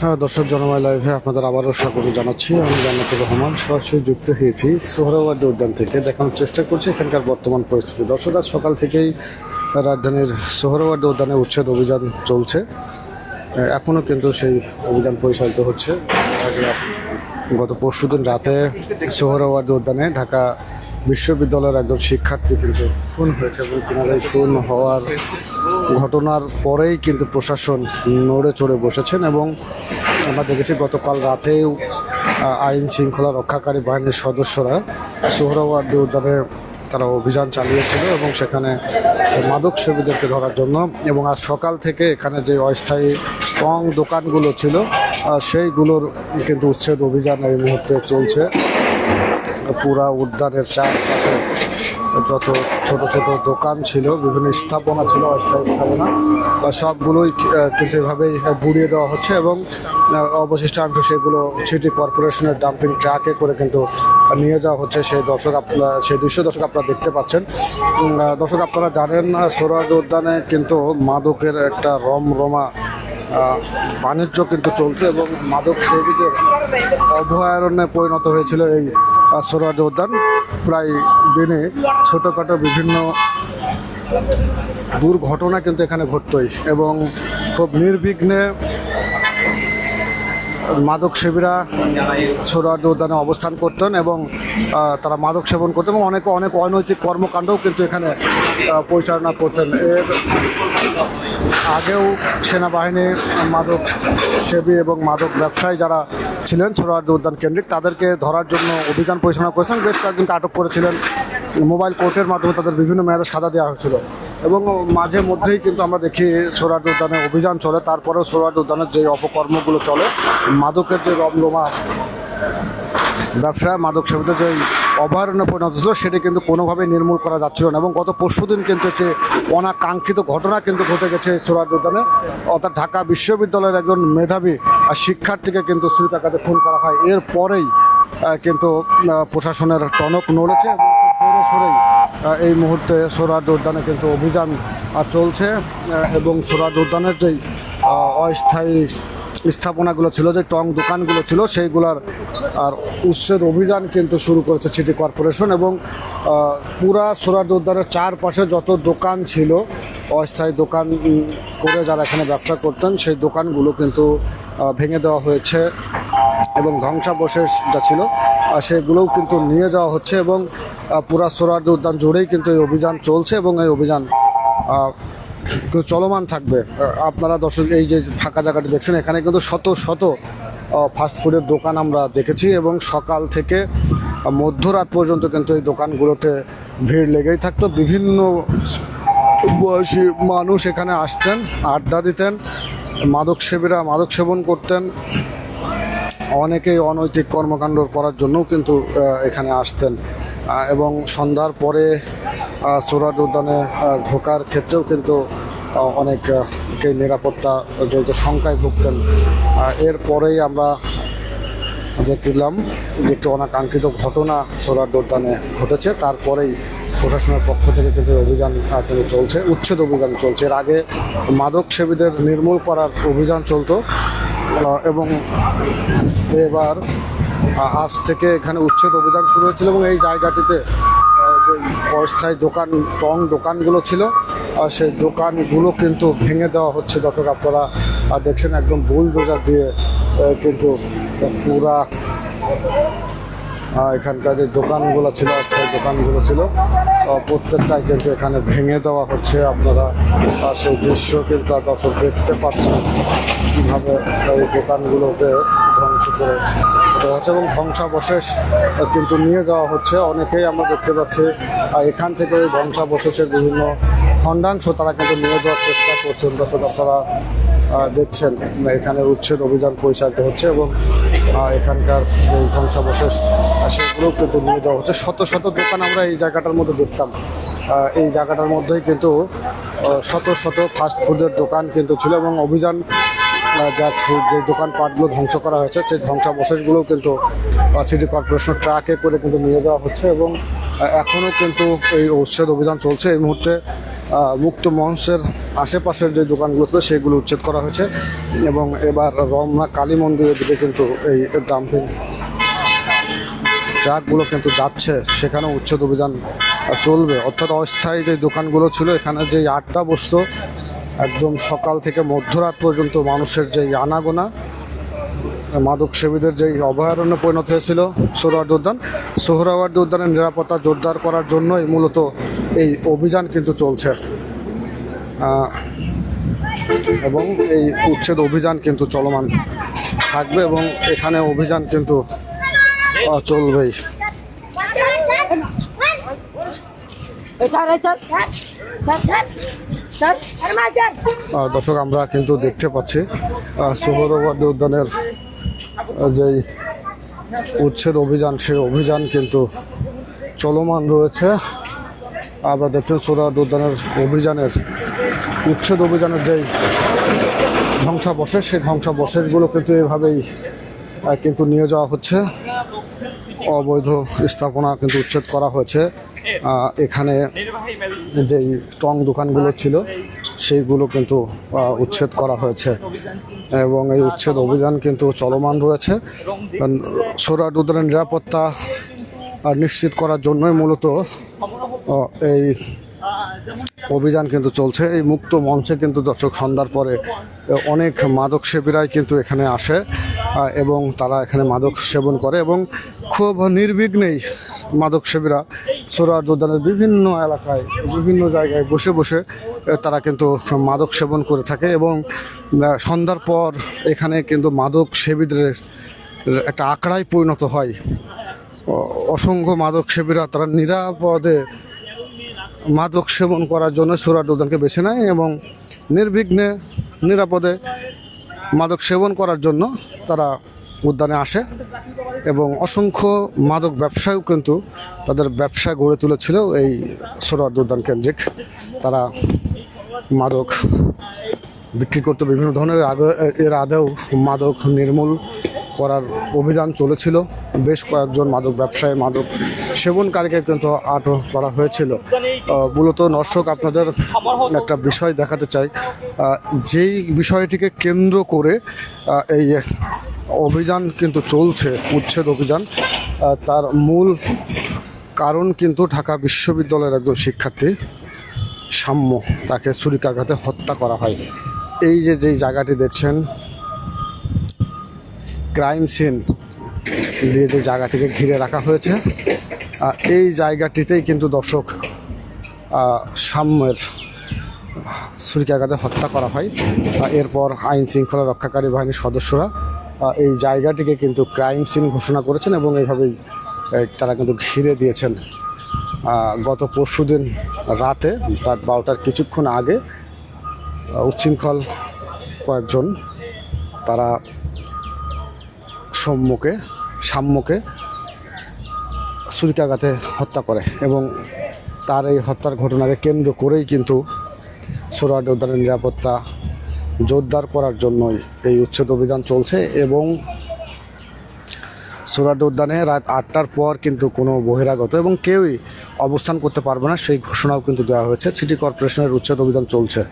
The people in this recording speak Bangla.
হ্যাঁ দর্শক জনময় লাইভে আপনাদের আবারও স্বাগত জানাচ্ছি। আমি জান্নাতুর রহমান, সরাসরি যুক্ত হয়েছি সোহরাওয়ার্দী উদ্যান থেকে। দেখানোর চেষ্টা করছি এখানকার বর্তমান পরিস্থিতি। দর্শক, আজ সকাল থেকেই রাজধানীর সোহরাওয়ার্দী উদ্যানে উচ্ছেদ অভিযান চলছে। এখনও কিন্তু সেই অভিযান পরিচালিত হচ্ছে। গত পরশুদিন রাতে সোহরাওয়ার্দী উদ্যানে ঢাকা বিশ্ববিদ্যালয়ের একজন শিক্ষার্থী কিন্তু খুন হয়েছে এবং তিনার খুন হওয়ার ঘটনার পরেই কিন্তু প্রশাসন নড়ে চড়ে বসেছেন এবং আমরা দেখেছি গতকাল রাতেও আইন শৃঙ্খলা রক্ষাকারী বাহিনীর সদস্যরা সোহরাওয়ার্দী উদ্যানে তারা অভিযান চালিয়েছিল এবং সেখানে মাদক সেবীদেরকে ধরার জন্য এবং আজ সকাল থেকে এখানে যে অস্থায়ী টং দোকানগুলো ছিল সেইগুলোর কিন্তু উচ্ছেদ অভিযান এই মুহূর্তে চলছে। পুরা উদ্যানের চারপাশে যত ছোট ছোট দোকান ছিল, বিভিন্ন স্থাপনা ছিল, অস্থায়ী স্থাপনা, বা সবগুলোই কিন্তু এভাবেই বুড়িয়ে দেওয়া হচ্ছে এবং অবশিষ্টাংশ সেগুলো সিটি কর্পোরেশনের ডাম্পিং ট্রাকে করে কিন্তু নিয়ে যাওয়া হচ্ছে। সেই দর্শক আপনারা সেই দৃশ্য দর্শক আপনারা দেখতে পাচ্ছেন। দর্শক আপনারা জানেন সোরাজ উদ্যানে কিন্তু মাদকের একটা রমরমা বাণিজ্য কিন্তু চলতে এবং মাদক সেবীদের অভয়ারণ্যে পরিণত হয়েছিল এই সরাজ উদ্যান। প্রায় দিনে ছোটোখাটো বিভিন্ন দুর্ঘটনা কিন্তু এখানে ঘটতই এবং খুব নির্বিঘ্নে মাদক সেবীরা সোহরাওয়ার্দী উদ্যানে অবস্থান করতেন এবং তারা মাদক সেবন করতেন এবং অনেক অনেক অনৈতিক কর্মকাণ্ডও কিন্তু এখানে পরিচালনা করতেন। এর আগেও সেনাবাহিনী মাদক সেবী এবং মাদক ব্যবসায়ী যারা ছিলেন সোহরাওয়ার্দী উদ্যান কেন্দ্রিক, তাদেরকে ধরার জন্য অভিযান পরিচালনা করেছেন। বেশ কয়েকজনকে আটক করেছিলেন। মোবাইল কোর্টের মাধ্যমে তাদের বিভিন্ন মেয়াদে সাজা দেওয়া হয়েছিল। এবং মাঝে মধ্যেই কিন্তু আমরা দেখি সোহরাওয়ার্দী উদ্যানে অভিযান চলে, তারপরেও সোহরাওয়ার্দী উদ্যানের যে অপকর্মগুলো চলে, মাদকের যে রমরমা ব্যবসা, মাদক সেবীদের যে অভয়ারণ্য পরিণত ছিল সেটি কিন্তু কোনোভাবেই নির্মূল করা যাচ্ছিল না। এবং গত পরশুদিন কিন্তু একটি অনাকাঙ্ক্ষিত ঘটনা কিন্তু ঘটে গেছে সোরাজ উদ্যানে। অর্থাৎ ঢাকা বিশ্ববিদ্যালয়ের একজন মেধাবী আর শিক্ষার্থীকে কিন্তু শ্রীতাকাতে খুন করা হয়। এরপরেই কিন্তু প্রশাসনের টনক নড়েছে এবং সোরেই এই মুহূর্তে সোরাজ উদ্যানে কিন্তু অভিযান চলছে এবং সোরাজ উদ্যানের যেই অস্থায়ী স্থাপনাগুলো ছিল, যে টং দোকানগুলো ছিল, সেইগুলোর, আর উচ্ছেদ অভিযান কিন্তু শুরু করেছে সিটি কর্পোরেশন এবং পুরা সোরাদ উদ্যানের চারপাশে যত দোকান ছিল, অস্থায়ী দোকান করে যারা এখানে ব্যবসা করতেন, সেই দোকানগুলো কিন্তু ভেঙে দেওয়া হয়েছে। ধ্বংসাবশেষ যা ছিল সেগুলোও কিন্তু নিয়ে যাওয়া হচ্ছে এবং পুরা সোরাদ উদ্যান জুড়েই কিন্তু এই অভিযান চলছে এবং এই অভিযান চলমান থাকবে। আপনারা দর্শক, এই যে ফাঁকা জায়গাটি দেখছেন, এখানে কিন্তু শত শত ফাস্টফুডের দোকান আমরা দেখেছি এবং সকাল থেকে মধ্যরাত পর্যন্ত কিন্তু এই দোকানগুলোতে ভিড় লেগেই থাকতো। বিভিন্ন বয়সী মানুষ এখানে আসতেন, আড্ডা দিতেন মাদক সেবীরা মাদক সেবন করতেন অনেকেই অনৈতিক কর্মকাণ্ড করার জন্যও কিন্তু এখানে আসতেন। এবং সন্ধ্যার পরে সোরাট উদ্যানে ঢোকার ক্ষেত্রেও কিন্তু আহ, অনেককেই নিরাপত্তা জড়িত শঙ্কায় ভুগতেন। এরপরেই আমরা দেখলাম একটি অনাকাঙ্ক্ষিত ঘটনা সোরাট উদ্যানে ঘটেছে। তারপরেই প্রশাসনের পক্ষ থেকে কিন্তু অভিযান কিন্তু চলছে উচ্ছেদ অভিযান চলছে। এর আগে মাদক সেবীদের নির্মূল করার অভিযান চলতো। এবং এবার আজ থেকে এখানে উচ্ছেদ অভিযান শুরু হয়েছিল এবং এই জায়গাটিতে অস্থায়ী দোকান, টং দোকানগুলো ছিল, আর সেই দোকানগুলো কিন্তু ভেঙে দেওয়া হচ্ছে। দর্শক, আপনারা আর দেখছেন একদম বুলডোজার দিয়ে কিন্তু পুরা এখানকার যে দোকানগুলো ছিল অস্থায়ী দোকানগুলো ছিল প্রত্যেকটাই কিন্তু এখানে ভেঙে দেওয়া হচ্ছে। আপনারা সেই দৃশ্য কিন্তু দর্শক দেখতে পাচ্ছেন কীভাবে এই দোকানগুলোকে ধ্বংস করে দেওয়া হচ্ছে এবং ধ্বংসাবশেষ কিন্তু নিয়ে যাওয়া হচ্ছে। অনেকেই আমরা দেখতে পাচ্ছি এখান থেকে ওই ধ্বংসাবশেষের বিভিন্ন খণ্ডাংশ তারা কিন্তু নিয়ে যাওয়ার চেষ্টা করছেন। দর্শক, আপনারা দেখছেন, এখানে উচ্ছেদ অভিযান পরিচালিত হচ্ছে এবং এখানকার যে ধ্বংসাবশেষ সেগুলোও কিন্তু নিয়ে যাওয়া হচ্ছে। শত শত দোকান আমরা এই জায়গাটার মধ্যে দেখতাম। এই জায়গাটার মধ্যেই কিন্তু শত শত ফাস্ট ফুডের দোকান কিন্তু ছিল এবং অভিযান যা যে দোকানপাটগুলো ধ্বংস করা হয়েছে, সেই ধ্বংসাবশেষগুলোও কিন্তু সিটি কর্পোরেশন ট্রাকে করে কিন্তু নিয়ে যাওয়া হচ্ছে এবং এখনও কিন্তু এই উচ্ছেদ অভিযান চলছে। এই মুহূর্তে মুক্ত মঞ্চের আশেপাশের যে দোকানগুলো ছিল সেগুলো উচ্ছেদ করা হয়েছে এবং এবার রমনা কালী মন্দিরের দিকে কিন্তু এই ডাম্পিং ট্রাকগুলো কিন্তু যাচ্ছে। সেখানেও উচ্ছেদ অভিযান চলবে। অর্থাৎ অস্থায়ী যে দোকানগুলো ছিল, এখানে যে আড্ডা বসত, একদম সকাল থেকে মধ্যরাত পর্যন্ত মানুষের যে আনাগোনা মাদক সেবীদের যেই অভয়ারণ্যে পরিণত হয়েছিল সোহরাওয়ার্দী উদ্যান, সোহরাওয়ার্দী উদ্যানের নিরাপত্তা জোরদার করার জন্যই মূলত এই অভিযান কিন্তু চলছে। এবং এই উচ্ছেদ অভিযান কিন্তু চলমান থাকবে এবং এখানে অভিযান কিন্তু চলবেই। দর্শক, আমরা কিন্তু দেখতে পাচ্ছি সোহরাওয়ার্দী উদ্যানের যেই উচ্ছেদ অভিযান, সেই অভিযান কিন্তু চলমান রয়েছে। আমরা দেখছেন সোহরাওয়ার্দী উদ্যানের অভিযানের, উচ্ছেদ অভিযানের যেই ধ্বংসাবশেষ, সেই ধ্বংসাবশেষগুলো কিন্তু এভাবেই কিন্তু নিয়ে যাওয়া হচ্ছে। অবৈধ স্থাপনা কিন্তু উচ্ছেদ করা হয়েছে। এখানে যেই টং দোকানগুলো ছিল, সেইগুলো কিন্তু উচ্ছেদ করা হয়েছে। এবং এই উচ্ছেদ অভিযান কিন্তু চলমান রয়েছে। সোরাট উদ্যানের নিরাপত্তা নিশ্চিত করার জন্যই মূলত এই অভিযান কিন্তু চলছে। এই মুক্ত মঞ্চে কিন্তু দর্শক সন্ধ্যার পরে অনেক মাদক সেবীরাই কিন্তু এখানে আসে এবং তারা এখানে মাদক সেবন করে এবং খুব নির্বিঘ্নেই মাদক সেবীরা সোরাট উদ্যানের বিভিন্ন এলাকায়, বিভিন্ন জায়গায় বসে বসে তারা কিন্তু মাদক সেবন করে থাকে এবং সন্ধ্যার পর এখানে কিন্তু মাদক সেবীদের একটা আঁকড়ায় পরিণত হয়। অসংখ্য মাদক সেবীরা তারা নিরাপদে মাদক সেবন করার জন্য সুরাট উদ্যানকে বেছে নেয় এবং নির্বিঘ্নে নিরাপদে মাদক সেবন করার জন্য তারা উদ্যানে আসে এবং অসংখ্য মাদক ব্যবসায়ও কিন্তু তাদের ব্যবসা গড়ে তুলেছিল এই সুরাট উদ্যান কেন্দ্রিক তারা মাদক বিক্রি করতে বিভিন্ন ধরনের আগে এর আগেও মাদক নির্মূল করার অভিযান চলেছিল। বেশ কয়েকজন মাদক ব্যবসায়ী, মাদক সেবনকারীকে কিন্তু আটক করা হয়েছিল। মূলত দর্শক, আপনাদের একটা বিষয় দেখাতে চাই। যেই বিষয়টিকে কেন্দ্র করে এই অভিযান কিন্তু চলছে, উচ্ছেদ অভিযান তার মূল কারণ কিন্তু ঢাকা বিশ্ববিদ্যালয়ের একজন শিক্ষার্থী সাম্য, তাকে ছুরিকাঘাতে হত্যা করা হয়। এই যে যেই জায়গাটি দেখছেন, ক্রাইম সিন দিয়ে যে জায়গাটিকে ঘিরে রাখা হয়েছে এই জায়গাটিতেই কিন্তু দর্শক সাম্যের ছুরিকাঘাতে হত্যা করা হয়। এরপর আইন শৃঙ্খলা রক্ষাকারী বাহিনীর সদস্যরা এই জায়গাটিকে কিন্তু ক্রাইম সিন ঘোষণা করেছেন এবং এইভাবেই তারা কিন্তু ঘিরে দিয়েছেন। গত পরশু দিন রাতে, রাত বারোটার কিছুক্ষণ আগে উচ্ছৃঙ্খল কয়েকজন তারা সৌম্যকে সাম্যকে ছুরিকাঘাতে হত্যা করে এবং তার এই হত্যার ঘটনাকে কেন্দ্র করেই কিন্তু সোরাট উদ্যানের নিরাপত্তা জোরদার করার জন্যই এই উচ্ছেদ অভিযান চলছে এবং সোরাট উদ্যানে রাত আটটার পর কিন্তু কোনো বহিরাগত এবং কেউই অবস্থান করতে পারবে না, সেই ঘোষণাও কিন্তু দেওয়া হয়েছে। সিটি কর্পোরেশনের উচ্ছেদ অভিযান চলছে।